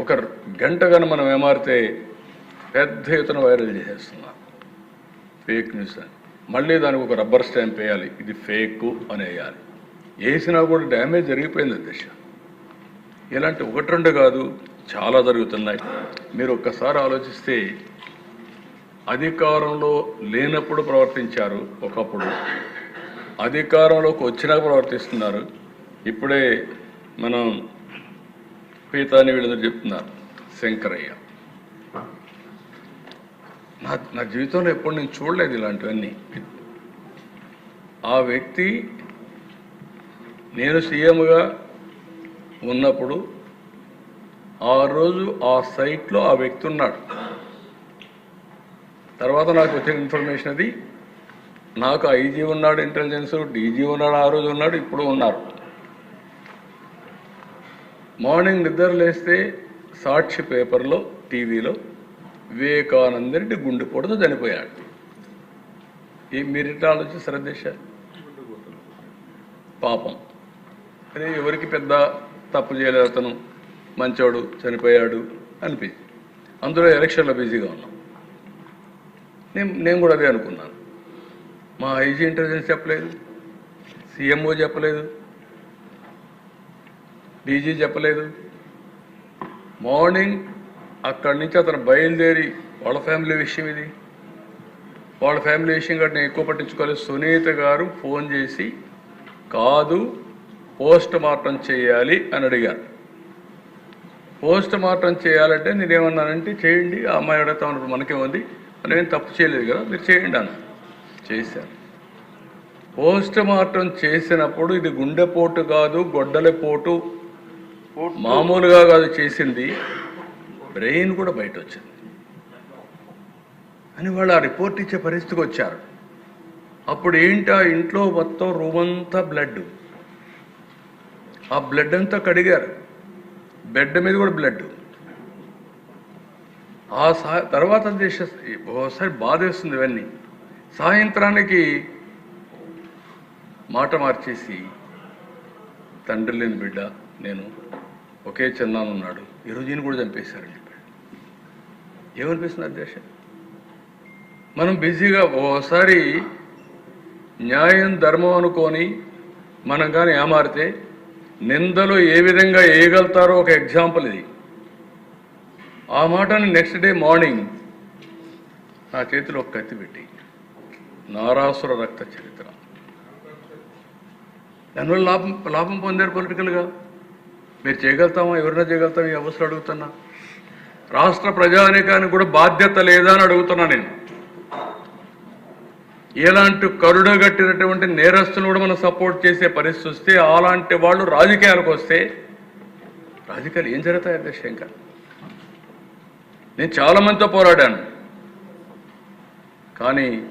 ఒక గంట కానీ మనం ఏమారితే పెద్ద ఎత్తున వైరల్ చేసేస్తున్నాం. ఫేక్ న్యూస్ అని. మళ్ళీ దానికి ఒక రబ్బర్ స్టాంప్ వేయాలి. ఇది ఫేక్ అని వేయాలి వేసినా కూడా డ్యామేజ్ జరిగిపోయింది దశ ఇలాంటి ఒకటి రెండు కాదు చాలా జరుగుతున్నాయి. మీరు ఒక్కసారి ఆలోచిస్తే అధికారంలో లేనప్పుడు ప్రవర్తించారు ఒకప్పుడు. అధికారంలోకి వచ్చినా ప్రవర్తిస్తున్నారు. ఇప్పుడే మనం పీతాని వీళ్ళందరూ చెప్తున్నారు. శంకరయ్య. నా నా జీవితంలో ఎప్పుడు నేను చూడలేదు ఇలాంటివన్నీ. ఆ వ్యక్తి నేను సీఎంగా ఉన్నప్పుడు ఆ రోజు ఆ సైట్లో ఆ వ్యక్తి ఉన్నాడు. తర్వాత నాకు వచ్చిన ఇన్ఫర్మేషన్ అది నాకు ఐజీ ఉన్నాడు ఇంటెలిజెన్స్ డీజీ ఉన్నాడు ఆ రోజు ఉన్నాడు ఇప్పుడు ఉన్నారు. మార్నింగ్ నిద్ర లేస్తే సాక్షి పేపర్లో టీవీలో వివేకానంద రెడ్డి గుండెపోటుతో చనిపోయాడు. ఈ మీరిట ఆలోచి శ్రద్ధేశ పాపం. అదే ఎవరికి పెద్ద తప్పు చేయలేదు అతను? మంచోడు చనిపోయాడు అనిపి అందులో ఎలక్షన్లో బిజీగా ఉన్నాం. నేను నేను కూడా అదే అనుకున్నాను. మా ఐజీ ఇంటెలిజెన్స్ చెప్పలేదు. సీఎంఓ చెప్పలేదు. డీజీ చెప్పలేదు. మార్నింగ్ అక్కడి నుంచి అతను బయలుదేరి వాళ్ళ ఫ్యామిలీ విషయం ఇది. వాళ్ళ ఫ్యామిలీ విషయం కాబట్టి నేను ఎక్కువ పట్టించుకోలేదు. సునీత గారు ఫోన్ చేసి కాదు పోస్ట్ మార్టం చేయాలి అని అడిగారు. పోస్ట్ మార్టం చేయాలంటే నేనేమన్నానంటే చేయండి ఆ అమ్మాయి అడుగుతా ఉన్నప్పుడు మనకేముంది? మనం ఏం తప్పు చేయలేదు కదా మీరు చేయండి అన్న చేశాను పోస్ట్ మార్టం చేసినప్పుడు ఇది గుండెపోటు కాదు గొడ్డలపోటు మామూలుగా కాదు చేసింది. బ్రెయిన్ కూడా బయట వచ్చింది అని వాళ్ళు ఆ రిపోర్ట్ ఇచ్చే పరిస్థితికి వచ్చారు. అప్పుడు ఏంటి ఆ ఇంట్లో మొత్తం రూమ్ అంతా బ్లడ్? ఆ బ్లడ్ అంతా కడిగారు. బెడ్ మీద కూడా బ్లడ్. ఆ సా తర్వాత దేశ ఒకసారి బాధేస్తుంది ఇవన్నీ. సాయంత్రానికి మాట మార్చేసి తండ్రి లేని బిడ్డ నేను ఒకే చందాన్ ఉన్నాడు. ఈరోజు ఈయన కూడా చంపేశారని చెప్పాడు. ఏమనిపిస్తుంది అధ్యక్ష మనం బిజీగా ఓసారి న్యాయం ధర్మం అనుకొని మనం కానీ ఏమారితే నిందలు ఏ విధంగా వేయగలుగుతారో ఒక ఎగ్జాంపుల్ ఇది. ఆ మాటని నెక్స్ట్ డే మార్నింగ్ నా చేతిలో ఒక కత్తి పెట్టి నారాసుర రక్త చరిత్ర. దానివల్ల లాభం లాభం పొందారు పొలిటికల్గా మీరు చేయగలుగుతామా? ఎవరైనా చేయగలుగుతామా ఈ అవసరం అడుగుతున్నా. రాష్ట్ర ప్రజానీకానికి కూడా బాధ్యత లేదా అని అడుగుతున్నా నేను. ఎలాంటి కరుడగట్టినటువంటి నేరస్తులను కూడా మనం సపోర్ట్ చేసే పరిస్థితి వస్తే అలాంటి వాళ్ళు రాజకీయాలకు వస్తే రాజకీయాలు ఏం జరుగుతాయి అధ్యక్ష ఇంకా నేను చాలా మందితో పోరాడాను. కానీ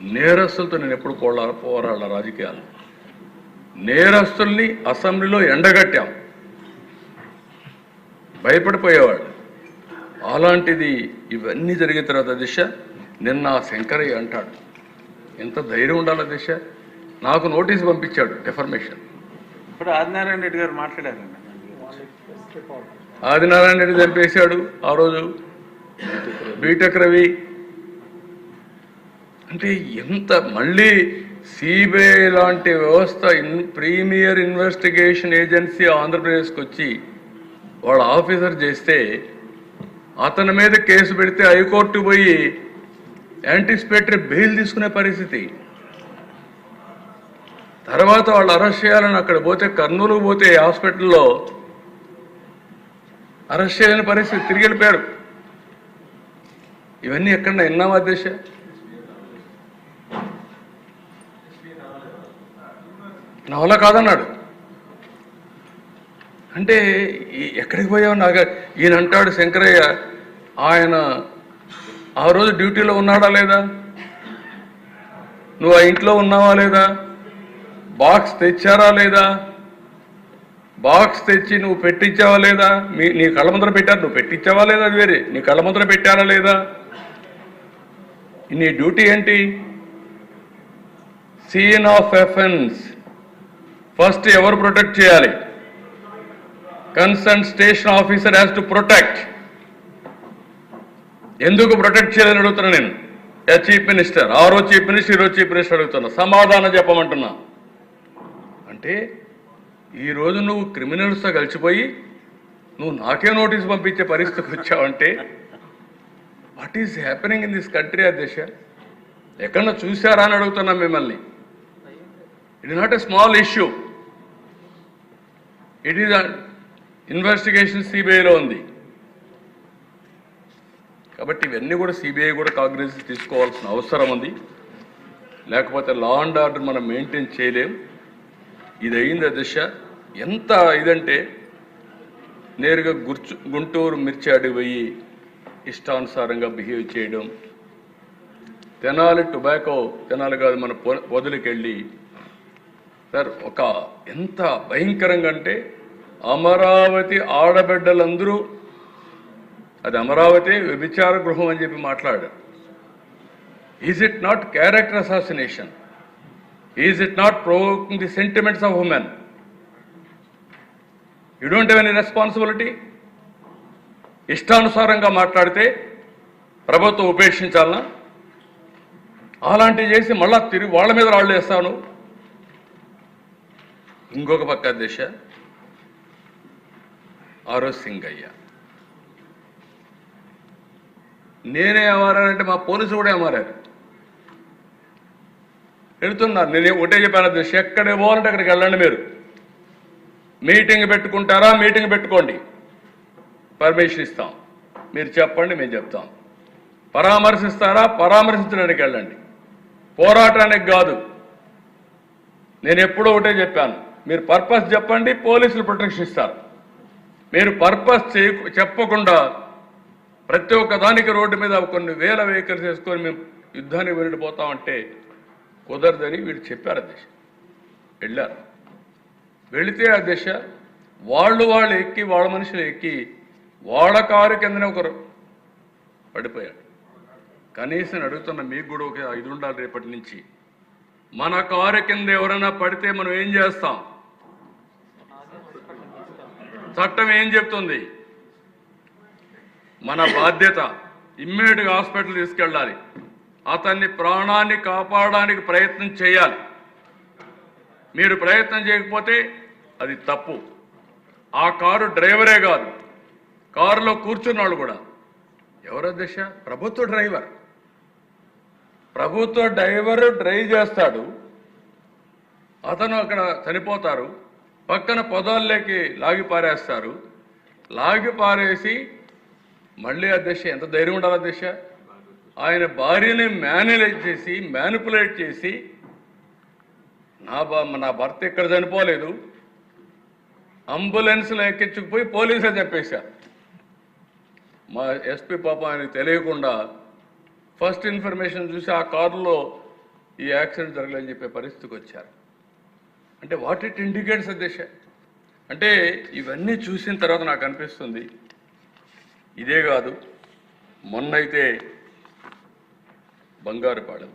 నేరస్తులతో నేను ఎప్పుడు పోరా పోరాడాల రాజకీయాలు? నేరస్తుల్ని అసెంబ్లీలో ఎండగట్టాం. భయపడిపోయేవాడు. అలాంటిది ఇవన్నీ జరిగిన తర్వాత దిశ నిన్న శంకరయ్య అంటాడు. ఎంత ధైర్యం ఉండాలి దిశ? నాకు నోటీస్ పంపించాడు డెఫర్మేషన్. ఇప్పుడు ఆదినారాయణ రెడ్డి గారు మాట్లాడారండి ఆదినారాయణ రెడ్డి చంపేశాడు ఆ రోజు. బీటెక్ రవి. అంటే ఎంత మళ్ళీ సిబిఐ లాంటి వ్యవస్థ ఇన్ ప్రీమియర్ ఇన్వెస్టిగేషన్ ఏజెన్సీ ఆంధ్రప్రదేశ్కి వచ్చి వాళ్ళ ఆఫీసర్ చేస్తే అతని మీద కేసు పెడితే హైకోర్టు పోయి యాంటిసిపేటరీ బెయిల్ తీసుకునే పరిస్థితి. తర్వాత వాళ్ళు అరెస్ట్ చేయాలని అక్కడ పోతే కర్నూలు పోతే హాస్పిటల్లో అరెస్ట్ చేయలేని పరిస్థితి తిరిగి వెళ్ళిపోయారు ఇవన్నీ ఎక్కడ విన్నావా దేశ? నవల కాదన్నాడు. అంటే ఎక్కడికి పోయావు? నాకు ఈయన అంటాడు శంకరయ్య ఆయన ఆ రోజు డ్యూటీలో ఉన్నాడా లేదా? నువ్వు ఆ ఇంట్లో ఉన్నావా లేదా? బాక్స్ తెచ్చారా లేదా? బాక్స్ తెచ్చి నువ్వు పెట్టించావా లేదా? మీ నీ కళ్ళ ముద్ర పెట్టారు నువ్వు పెట్టించావా లేదా అది వేరే? నీ కళ్ళ పెట్టారా లేదా? నీ డ్యూటీ ఏంటి? Scene of offence. ఫస్ట్ ఎవరు ప్రొటెక్ట్ చేయాలి? Concern station officer has to protect ఎందుకు ప్రొటెక్ట్ చేయాలని అడుగుతున్నా నేను? చీఫ్ మినిస్టర్ ఆ రోజు చీఫ్ మినిస్టర్ ఈ రోజు చీఫ్ మినిస్టర్ అడుగుతున్నా. సమాధానం చెప్పమంటున్నా. అంటే ఈ రోజు నువ్వు క్రిమినల్స్తో కలిసిపోయి నువ్వు నాకే నోటీస్ పంపించే పరిస్థితికి వచ్చావంటే what is happening in this country అధ్యక్ష? ఎక్కడన్నా చూశారా అని అడుగుతున్నా మిమ్మల్ని. It is not a small issue it is investigation సిబిఐలో ఉంది. కాబట్టి ఇవన్నీ కూడా సిబిఐ కూడా కాగ్రెన్స్ తీసుకోవాల్సిన అవసరం ఉంది. లేకపోతే లా అండ్ ఆర్డర్ మనం మెయింటైన్ చేయలేం. ఇది అయింది దిశ? ఎంత ఇదంటే నేరుగా గుర్చు గుంటూరు మిర్చి అడిగిపోయి ఇష్టానుసారంగా బిహేవ్ చేయడం. తెనాలి టొబాకో తెనాలి కాదు మన పొ- పొదలకెళ్ళి సార్ ఒక ఎంత భయంకరంగా అంటే అమరావతి ఆడబిడ్డలందరూ అది అమరావతి వ్యభిచార గృహం అని చెప్పి మాట్లాడారు. Is it not character assassination is it not provoking the sentiments of women you don't have any responsibility ఇష్టానుసారంగా మాట్లాడితే ప్రభుత్వం ఉపేక్షించాలనా? అలాంటివి చేసి మళ్ళా తిరిగి వాళ్ళ మీద రాళ్ళు వేస్తాను ఇంకొక పక్క దిశ ఆరో సింగయ్య. నేనే ఏమారానంటే మా పోలీసు కూడా ఏమారారు వెళుతున్నారు నేను ఒకటే చెప్పాను అధ్యక్ష ఎక్కడ పోవాలంటే అక్కడికి వెళ్ళండి మీరు. మీటింగ్ పెట్టుకుంటారా? మీటింగ్ పెట్టుకోండి. పర్మిషన్ ఇస్తాం. మీరు చెప్పండి మేము చెప్తాం. పరామర్శిస్తారా? పరామర్శించడానికి వెళ్ళండి. పోరాటానికి కాదు. నేను ఎప్పుడో ఒకటే చెప్పాను. మీరు పర్పస్ చెప్పండి పోలీసులు ప్రొటెక్షన్ ఇస్తారు. మీరు పర్పస్ చేయ చెప్పకుండా ప్రతి ఒక్క దానికి రోడ్డు మీద కొన్ని వేల వెహికల్స్ వేసుకొని మేము యుద్ధానికి వెళ్ళిపోతామంటే కుదరదని వీళ్ళు చెప్పారు అధ్యక్ష వెళ్ళారు. వెళితే ఆ దిశ వాళ్ళు వాళ్ళు ఎక్కి వాళ్ళ మనుషులు ఎక్కి వాళ్ళ కారు కిందనే ఒకరు పడిపోయాడు కనీసం అడుగుతున్న మీకు కూడా ఒక ఐదు ఉండాలి రేపటి నుంచి. మన కారు కింద ఎవరైనా పడితే మనం ఏం చేస్తాం? చట్టం ఏం చెప్తుంది? మన బాధ్యత ఇమ్మీడియట్గా హాస్పిటల్ తీసుకెళ్ళాలి. అతన్ని ప్రాణాన్ని కాపాడడానికి ప్రయత్నం చేయాలి. మీరు ప్రయత్నం చేయకపోతే అది తప్పు. ఆ కారు డ్రైవరే కాదు. కారులో కూర్చున్నాడు కూడా. ఎవరు దిశ ప్రభుత్వ డ్రైవర్. ప్రభుత్వ డ్రైవర్ డ్రైవ్ చేస్తాడు. అతను అక్కడ చనిపోతారు. పక్కన పొదాల్లోకి లాగి పారేస్తారు. లాగి పారేసి మళ్ళీ అధ్యక్ష ఎంత ధైర్యం ఉండాలి అధ్యక్ష ఆయన భార్యని మేనేజ్ చేసి మ్యానిపులేట్ చేసి నా బా నా భర్త ఇక్కడ చనిపోలేదు? అంబులెన్స్లో ఎక్కించుకుపోయి పోలీసులు చెప్పేశా మా ఎస్పీ పాప ఆయనకు తెలియకుండా ఫస్ట్ ఇన్ఫర్మేషన్ చూసి ఆ కారులో ఈ యాక్సిడెంట్ జరగలేదని చెప్పే పరిస్థితికి వచ్చారు. అంటే వాట్ ఇట్ ఇండికేట్స్ అధ్యక్ష అంటే ఇవన్నీ చూసిన తర్వాత నాకు అనిపిస్తుంది ఇదే కాదు మొన్నైతే బంగారుపాలెం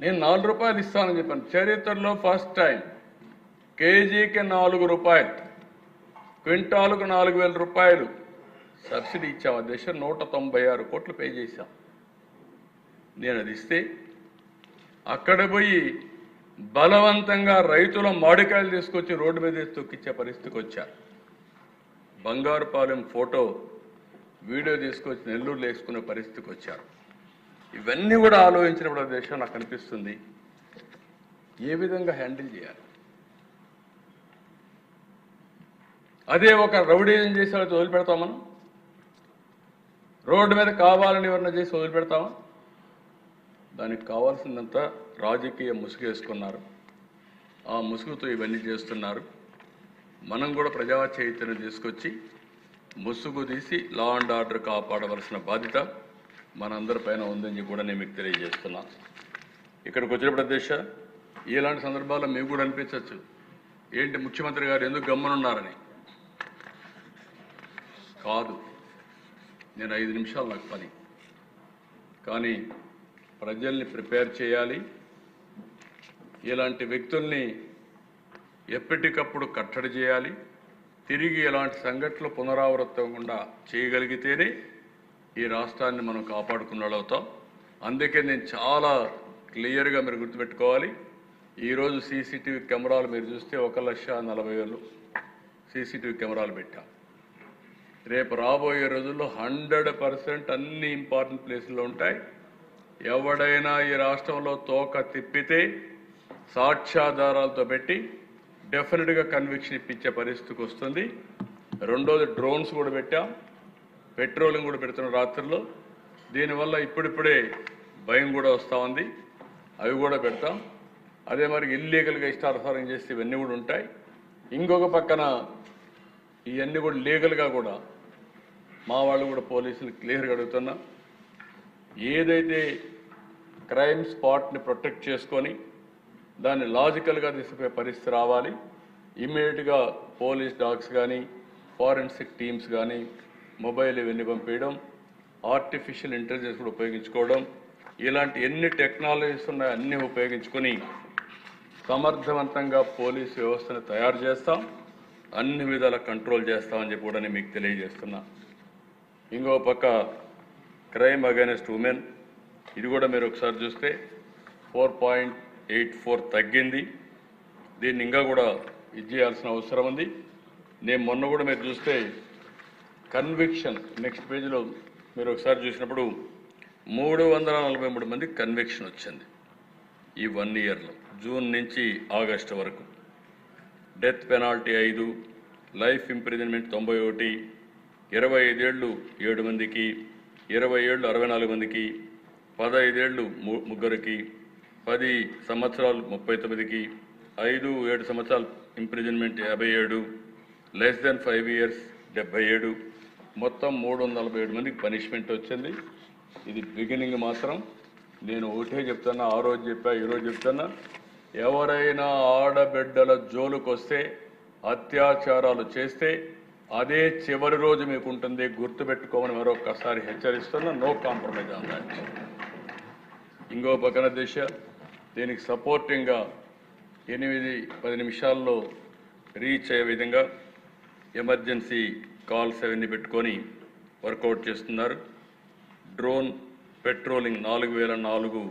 నేను నాలుగు రూపాయలు ఇస్తానని చెప్పాను. చరిత్రలో ఫస్ట్ టైం కేజీకి నాలుగు రూపాయలు క్వింటాలకు నాలుగు వేల రూపాయలు సబ్సిడీ ఇచ్చాం. ఆ దేశం నూట తొంభై ఆరు కోట్లు పే చేశాం. నేను అది ఇస్తే అక్కడ పోయి బలవంతంగా రైతుల మామిడికాయలు తీసుకొచ్చి రోడ్డు మీద తొక్కిచ్చే పరిస్థితికి వచ్చారు బంగారుపాలెం ఫోటో వీడియో తీసుకొచ్చి నెల్లూరులో వేసుకునే పరిస్థితికి వచ్చారు ఇవన్నీ కూడా ఆలోచించినప్పుడు దేశం నాకు అనిపిస్తుంది. ఏ విధంగా హ్యాండిల్ చేయాలి? అదే ఒక రౌడీజం చేసే వాళ్ళతో వదిలిపెడతాం మనం? రోడ్డు మీద కావాలని ఎవరన్నా చేసి వదిలిపెడతామా దానికి కావాల్సిందంతా రాజకీయ ముసుగేసుకున్నారు. ఆ ముసుగుతో ఇవన్నీ చేస్తున్నారు. మనం కూడా ప్రజా చైతన్యం తీసుకొచ్చి ముసుగు తీసి లా అండ్ ఆర్డర్ కాపాడవలసిన బాధ్యత మనందరిపైన ఉందని కూడా నేను మీకు తెలియజేస్తున్నా. ఇక్కడికి వచ్చినప్పుడు అధ్యక్ష ఇలాంటి సందర్భాల్లో మీకు కూడా అనిపించవచ్చు. ఏంటి ముఖ్యమంత్రి గారు ఎందుకు గమ్మనున్నారని? కాదు. నేను ఐదు నిమిషాలు నాకు పని. కానీ ప్రజల్ని ప్రిపేర్ చేయాలి. ఇలాంటి వ్యక్తుల్ని ఎప్పటికప్పుడు కట్టడి చేయాలి. తిరిగి ఇలాంటి సంఘటనలు పునరావృతకుండా చేయగలిగితేనే ఈ రాష్ట్రాన్ని మనం కాపాడుకున్నట్లవుతాం అందుకే నేను చాలా క్లియర్గా మీరు గుర్తుపెట్టుకోవాలి. ఈరోజు సీసీటీవీ కెమెరాలు మీరు చూస్తే ఒక లక్ష నలభై వేలు సీసీటీవీ కెమెరాలు పెట్టాం. రేపు రాబోయే రోజుల్లో హండ్రెడ్ పర్సెంట్ అన్ని ఇంపార్టెంట్ ప్లేసుల్లో ఉంటాయి. ఎవడైనా ఈ రాష్ట్రంలో తోక తిప్పితే సాక్ష్యాధారాలతో పెట్టి డెఫినెట్గా కన్విక్షన్ ఇప్పించే పరిస్థితికి వస్తుంది. రెండోది డ్రోన్స్ కూడా పెట్టాం. పెట్రోలింగ్ కూడా పెడుతున్నాం రాత్రుల్లో దీనివల్ల ఇప్పుడిప్పుడే భయం కూడా వస్తూ ఉంది. అవి కూడా పెడతాం. అదే మరి ఇల్లీగల్గా ఇష్టానుసారం చేస్తే ఇవన్నీ కూడా ఉంటాయి. ఇంకొక పక్కన ఇవన్నీ కూడా లీగల్గా కూడా మా వాళ్ళు కూడా పోలీసులు క్లియర్గా అడుగుతున్నా. ఏదైతే క్రైమ్ స్పాట్ని ప్రొటెక్ట్ చేసుకొని దాన్ని లాజికల్గా తీసుకుపోయే పరిస్థితి రావాలి. ఇమ్మీడియట్గా పోలీస్ డాగ్స్ కానీ ఫారెన్సిక్ టీమ్స్ కానీ మొబైల్ ఇవన్నీ పంపించడం ఆర్టిఫిషియల్ ఇంటెలిజెన్స్ కూడా ఉపయోగించుకోవడం ఇలాంటి ఎన్ని టెక్నాలజీస్ ఉన్నాయో అన్నీ ఉపయోగించుకొని సమర్థవంతంగా పోలీస్ వ్యవస్థను తయారు చేస్తాం. అన్ని విధాల కంట్రోల్ చేస్తామని చెప్పి కూడా నేను మీకు తెలియజేస్తున్నా. ఇంకో పక్క క్రైమ్ అగైనెస్ట్ ఉమెన్. ఇది కూడా మీరు ఒకసారి చూస్తే ఫోర్ పాయింట్ ఎయిట్ ఫోర్ తగ్గింది. దీన్ని ఇంకా కూడా ఇది చేయాల్సిన అవసరం ఉంది. నేను మొన్న కూడా మీరు చూస్తే కన్విక్షన్ నెక్స్ట్ పేజీలో మీరు ఒకసారి చూసినప్పుడు మూడు వందల నలభై మూడు మంది కన్విక్షన్ వచ్చింది ఈ వన్ ఇయర్లో జూన్ నుంచి ఆగస్టు వరకు. డెత్ పెనాల్టీ ఐదు లైఫ్ ఇంప్రిజన్మెంట్ తొంభై ఒకటి ఇరవై ఐదేళ్ళు ఏడు మందికి ఇరవై ఏళ్ళు అరవై నాలుగు మందికి పదహైదేళ్ళు ము- ముగ్గురికి పది సంవత్సరాలు ముప్పై తొమ్మిదికి ఐదు ఏడు సంవత్సరాలు ఇంప్రిజన్మెంట్ యాభై ఏడు లెస్ దెన్ ఫైవ్ ఇయర్స్ డెబ్బై ఏడు. మొత్తం మూడు వందల నలభై ఏడు మందికి పనిష్మెంట్ వచ్చింది. ఇది బిగినింగ్ మాత్రం. నేను ఒకటే చెప్తున్నా ఆ రోజు చెప్పా ఈరోజు చెప్తున్నా. ఎవరైనా ఆడబిడ్డల జోలుకొస్తే అత్యాచారాలు చేస్తే అదే చివరి రోజు మీకు ఉంటుంది. గుర్తుపెట్టుకోమని మరొకసారి హెచ్చరిస్తున్నా. నో కాంప్రమైజ్ అన్నాడు ఇంకో పక్కన దిశ. దీనికి సపోర్టింగ్గా ఎనిమిది పది నిమిషాల్లో రీచ్ అయ్యే విధంగా ఎమర్జెన్సీ కాల్స్ అవన్నీ పెట్టుకొని వర్కౌట్ చేస్తున్నారు. డ్రోన్ పెట్రోలింగ్ నాలుగు వేల నాలుగు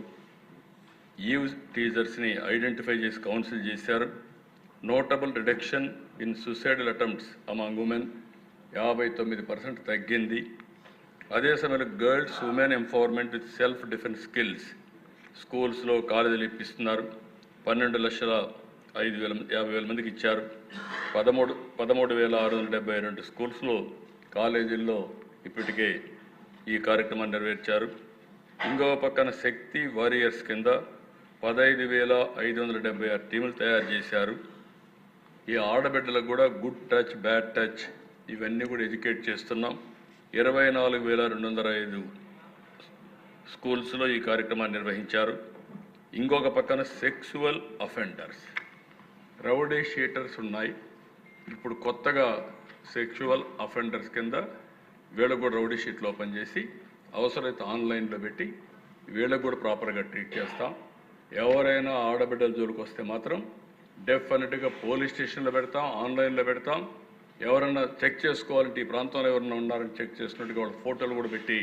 ఈవ్ టీజర్స్ని ఐడెంటిఫై చేసి కౌన్సిల్ చేశారు. Notable reduction in suicidal attempts among women యాభై తొమ్మిది పర్సెంట్ తగ్గింది. అదే సమయంలో girls women empowerment with self defence skills స్కూల్స్లో కాలేజీలు ఇప్పిస్తున్నారు. పన్నెండు లక్షల ఐదు వేల యాభై వేల మందికి ఇచ్చారు. పదమూడు పదమూడు వేల ఆరు వందల డెబ్బై రెండు స్కూల్స్లో కాలేజీల్లో ఇప్పటికే ఈ కార్యక్రమాన్ని నెరవేర్చారు. ఇంకో పక్కన శక్తి వారియర్స్ కింద పదహైదు వేల ఐదు వందల డెబ్బై ఆరు టీములు తయారు చేశారు. ఈ ఆడబిడ్డలకు కూడా గుడ్ టచ్ బ్యాడ్ టచ్ ఇవన్నీ కూడా ఎడ్యుకేట్ చేస్తున్నాం. ఇరవై నాలుగు వేల రెండు వందల ఐదు స్కూల్స్లో ఈ కార్యక్రమాన్ని నిర్వహించారు. ఇంకొక పక్కన సెక్సువల్ అఫెండర్స్ రౌడే షీటర్స్ ఉన్నాయి. ఇప్పుడు కొత్తగా సెక్షువల్ అఫెండర్స్ కింద వీళ్ళకు కూడా రౌడీ షీట్లో ఓపెన్ చేసి అవసరమైతే ఆన్లైన్లో పెట్టి వీళ్ళకు కూడా ప్రాపర్గా ట్రీట్ చేస్తాం. ఎవరైనా ఆడబిడ్డల జోలికి వస్తే మాత్రం డెఫినెట్గా పోలీస్ స్టేషన్లో పెడతాం ఆన్లైన్లో పెడతాం. ఎవరైనా చెక్ చేసుకోవాలంటే ఈ ప్రాంతంలో ఎవరైనా ఉన్నారని చెక్ చేసుకున్నట్టుగా వాళ్ళ ఫోటోలు కూడా పెట్టి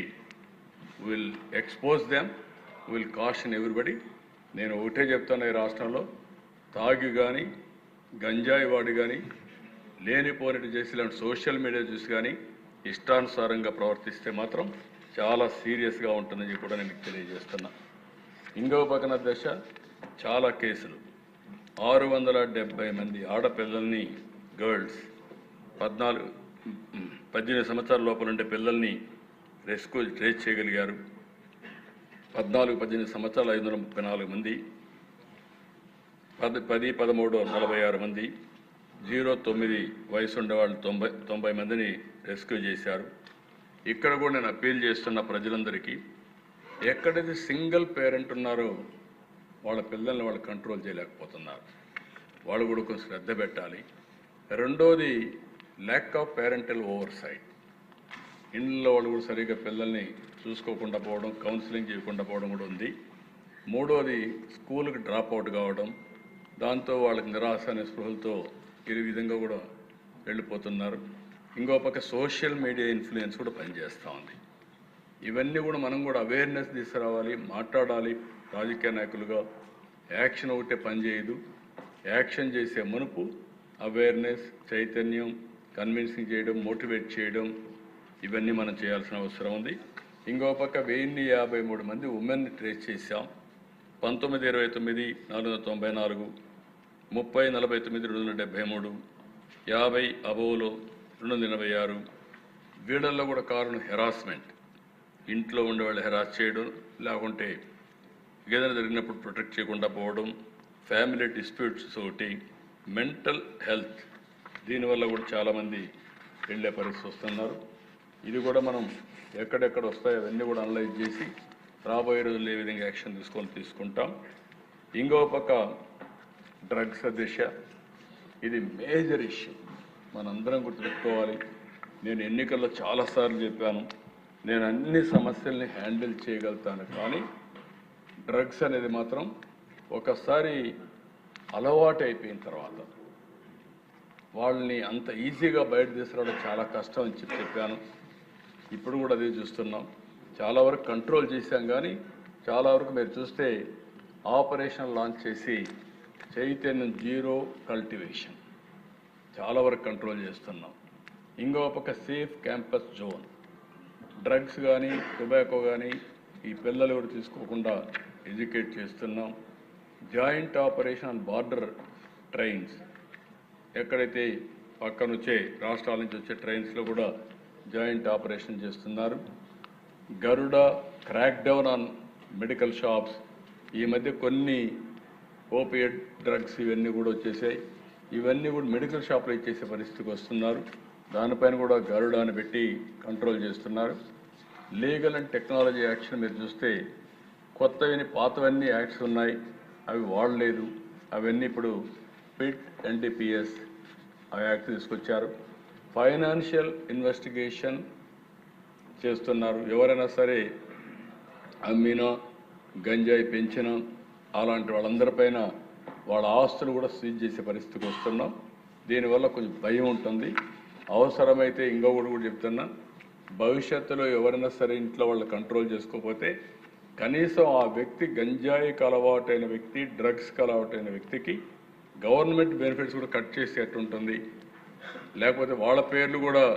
will expose them will caution everybody నేను ఒకటే చెప్తాను ఈ రాష్ట్రంలో తాగి కానీ గంజాయి వాడి కానీ లేనిపోనిటి చేసి ఇలాంటి సోషల్ మీడియా చూసి కానీ ఇష్టానుసారంగా ప్రవర్తిస్తే మాత్రం చాలా సీరియస్గా ఉంటుందని కూడా నేను తెలియజేస్తున్నా. ఇంకో పక్కన దశ చాలా కేసులు. ఆరు వందల డెబ్బై మంది ఆడపిల్లల్ని గర్ల్స్ పద్నాలుగు పద్దెనిమిది సంవత్సరాల లోపల ఉండే పిల్లల్ని రెస్క్యూ ట్రేస్ చేయగలిగారు. పద్నాలుగు పద్దెనిమిది సంవత్సరాలు ఐదు వందల ముప్పై నాలుగు మంది. పది పది పదమూడు నలభై ఆరు మంది. జీరో తొమ్మిది వయసు ఉండేవాళ్ళు తొంభై తొంభై మందిని రెస్క్యూ చేశారు. ఇక్కడ కూడా నేను అప్పీల్ చేస్తున్న ప్రజలందరికీ ఎక్కడైతే సింగిల్ పేరెంట్ ఉన్నారో వాళ్ళ పిల్లల్ని వాళ్ళు కంట్రోల్ చేయలేకపోతున్నారు. వాళ్ళు కూడా కొంచెం శ్రద్ధ పెట్టాలి. రెండోది ల్యాక్ ఆఫ్ పేరెంటల్ ఓవర్ ఇండ్లలో వాళ్ళు కూడా సరిగ్గా పిల్లల్ని చూసుకోకుండా పోవడం కౌన్సిలింగ్ చేయకుండా పోవడం కూడా ఉంది. మూడోది స్కూల్కి డ్రాప్ అవుట్ కావడం. దాంతో వాళ్ళకి నిరాశ అనే స్పృహలతో ఈ విధంగా కూడా వెళ్ళిపోతున్నారు. ఇంకో పక్క సోషల్ మీడియా ఇన్ఫ్లుయెన్స్ కూడా పనిచేస్తూ ఉంది. ఇవన్నీ కూడా మనం కూడా అవేర్నెస్ తీసుకురావాలి మాట్లాడాలి. రాజకీయ నాయకులుగా యాక్షన్ ఒకటే పనిచేయదు యాక్షన్ చేసే మునుపు అవేర్నెస్ చైతన్యం కన్విన్సింగ్ చేయడం మోటివేట్ చేయడం ఇవన్నీ మనం చేయాల్సిన అవసరం ఉంది. ఇంకో పక్క వెయ్యిన్ని యాభై మూడు మంది ఉమెన్ని ట్రేస్ చేశాం. పంతొమ్మిది ఇరవై తొమ్మిది నాలుగు వందల తొంభై నాలుగు ముప్పై నలభై తొమ్మిది రెండు వందల డెబ్బై మూడు యాభై అబోలో రెండు వందల ఎనభై ఆరు. వీళ్ళల్లో కూడా కారణం హెరాస్మెంట్ ఇంట్లో ఉండేవాళ్ళు హెరాస్ చేయడం లేకుంటే ఏదైనా జరిగినప్పుడు ప్రొటెక్ట్ చేయకుండా పోవడం ఫ్యామిలీ డిస్ప్యూట్స్ ఒకటి మెంటల్ హెల్త్ దీనివల్ల కూడా చాలామంది వెళ్ళే పరిస్థితి వస్తున్నారు. ఇది కూడా మనం ఎక్కడెక్కడ వస్తాయో అవన్నీ కూడా అనలైజ్ చేసి రాబోయే రోజుల్లో ఏ విధంగా యాక్షన్ తీసుకొని తీసుకుంటాం. ఇంకో పక్క డ్రగ్స్ దిశ ఇది మేజర్ ఇష్యూ మనందరం గుర్తుపెట్టుకోవాలి. నేను ఎన్నికల్లో చాలాసార్లు చెప్పాను. నేను అన్ని సమస్యల్ని హ్యాండిల్ చేయగలుగుతాను. కానీ డ్రగ్స్ అనేది మాత్రం ఒకసారి అలవాటు అయిపోయిన తర్వాత వాళ్ళని అంత ఈజీగా బయట తీసుకురావడం చాలా కష్టం అని చెప్పి చెప్పాను. ఇప్పుడు కూడా అదే చూస్తున్నాం. చాలా వరకు కంట్రోల్ చేశాం కానీ చాలా వరకు మీరు చూస్తే ఆపరేషన్ లాంచ్ చేసి చైతన్యం జీరో కల్టివేషన్ చాలా వరకు కంట్రోల్ చేస్తున్నాం. ఇంకో పక్క సేఫ్ క్యాంపస్ జోన్ డ్రగ్స్ కానీ టొబాకో కానీ ఈ పిల్లలు ఎవరు తీసుకోకుండా ఎడ్యుకేట్ చేస్తున్నాం. జాయింట్ ఆపరేషన్ బార్డర్ ట్రైన్స్ ఎక్కడైతే పక్కనుంచే రాష్ట్రాల నుంచి వచ్చే ట్రైన్స్లో కూడా జాయింట్ ఆపరేషన్ చేస్తున్నారు. Garuda crack down on medical shops. ఈ మధ్య కొన్ని ఓపియడ్ డ్రగ్స్ ఇవన్నీ కూడా వచ్చేసాయి. ఇవన్నీ కూడా మెడికల్ షాప్లో ఇచ్చేసే పరిస్థితికి వస్తున్నారు. దానిపైన కూడా గరుడ అని పెట్టి కంట్రోల్ చేస్తున్నారు. లీగల్ అండ్ టెక్నాలజీ యాక్షన్ మీరు చూస్తే కొత్తవి పాతవన్నీ యాక్ట్స్ ఉన్నాయి. అవి వాడలేదు. అవన్నీ ఇప్పుడు పిట్ ఎన్టీపీఎస్ ఆ యాక్ట్ తీసుకొచ్చారు. ఫైనాన్షియల్ ఇన్వెస్టిగేషన్ చేస్తున్నారు. ఎవరైనా సరే అమ్మినా గంజాయి పెంచినా అలాంటి వాళ్ళందరిపైన వాళ్ళ ఆస్తులు కూడా సీజ్ చేసే పరిస్థితికి వస్తున్నాం. దీనివల్ల కొంచెం భయం ఉంటుంది. అవసరమైతే ఇంకొకటి కూడా చెప్తున్నా. భవిష్యత్తులో ఎవరైనా సరే ఇంట్లో వాళ్ళు కంట్రోల్ చేసుకోకపోతే కనీసం ఆ వ్యక్తి గంజాయికి అలవాటైన వ్యక్తి డ్రగ్స్కి అలవాటైన వ్యక్తికి గవర్నమెంట్ బెనిఫిట్స్ కూడా కట్ చేసేటట్టు ఉంటుంది. లేకపోతే వాళ్ళ పేర్లు కూడా